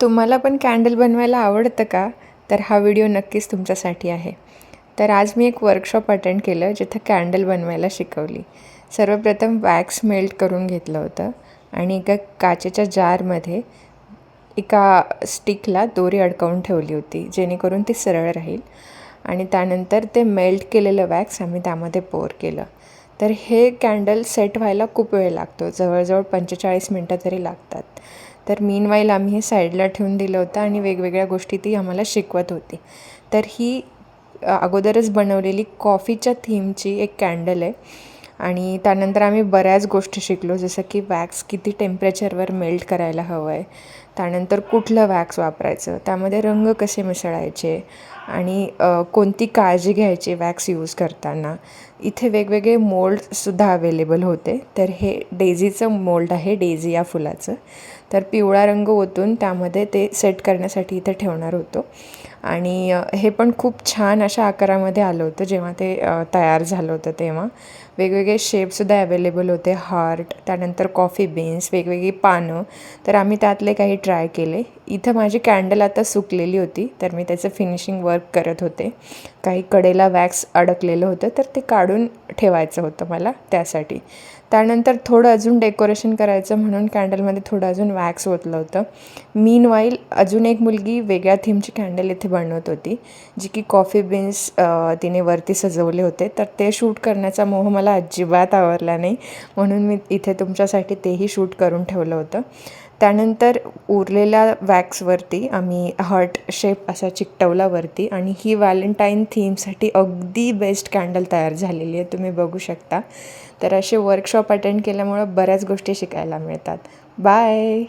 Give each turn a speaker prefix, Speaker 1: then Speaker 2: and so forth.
Speaker 1: तुम्हाला पण कॅन्डल बनवायला आवडतं का? तर हा व्हिडिओ नक्कीच तुमच्यासाठी आहे. तर आज मी एक वर्कशॉप अटेंड केलं जिथं कॅन्डल बनवायला शिकवली. सर्वप्रथम वॅक्स मेल्ट करून घेतलं होतं आणि एका काचेच्या जारमध्ये एका स्टिकला दोरी अडकवून ठेवली होती जेणेकरून ती सरळ राहील. आणि त्यानंतर ते मेल्ट केलेलं वॅक्स आम्ही त्यामध्ये पोर केलं. तर हे कॅन्डल सेट व्हायला खूप वेळ लागतो जवळजवळ पंचेचाळीस मिनटं तरी लागतात. तर मीनवाईल आम्ही हे साईडला ठेवून दिलं होतं आणि वेगवेगळ्या गोष्टी ती आम्हाला शिकवत होती. तर ही अगोदरच बनवलेली कॉफीच्या थीमची एक कॅन्डल आहे. आणि त्यानंतर आम्ही बऱ्याच गोष्टी शिकलो जसं की वॅक्स किती टेम्परेचरवर मेल्ट करायला हवं आहे त्यानंतर कुठलं वॅक्स वापरायचं त्यामध्ये रंग कसे मिसळायचे आणि कोणती काळजी घ्यायची वॅक्स यूज करताना. इथे वेगवेगळे मोल्डसुद्धा अवेलेबल होते तर हे डेझीचं मोल्ड आहे डेझी या फुलाचं. तर पिवळा रंग ओतून त्यामध्ये ते सेट करण्यासाठी इथे ठेवणार होतो. आणि हे पण खूप छान अशा आकारामध्ये आलं होतं जेव्हा ते तयार झालं होतं तेव्हा. वेगवेगळे शेपसुद्धा अवेलेबल होते हार्ट त्यानंतर कॉफी बीन्स वेगवेगळी पानं. तर आम्ही त्यातले काही ट्राय केले. इथं माझी कॅन्डल आता सुकलेली होती तर मी त्याचं फिनिशिंग वर्क करत होते. काही कडेला वॅक्स अडकलेलं होतं तर ते काढून ठेवायचं होतं मला त्यासाठी. त्यानंतर थोडं अजून डेकोरेशन करायचं म्हणून कॅन्डलमध्ये थोडं अजून वॅक्स ओतलं होतं. मीन वाईल अजून एक मुलगी वेगळ्या थीमची कॅन्डल इथे बनवत होती जी की कॉफी बीन्स तिने वरती सजवले होते. तर ते शूट करण्याचा मोह मला अजिबात आवडला नाही. म्हणून मी इथे तुमच्यासाठी तेही शूट करून ठेवलं होतं. त्यानंतर उरलेल्या वॅक्सवरती आम्ही हर्ट शेप असा चिकटवला वरती आणि ही व्हॅलेंटाईन थीमसाठी अगदी बेस्ट कॅन्डल तयार झालेली आहे. तुम्ही बघू शकता. तर असे वर्कशॉप अटेंड केल्यामुळं बऱ्याच गोष्टी शिकायला मिळतात. बाय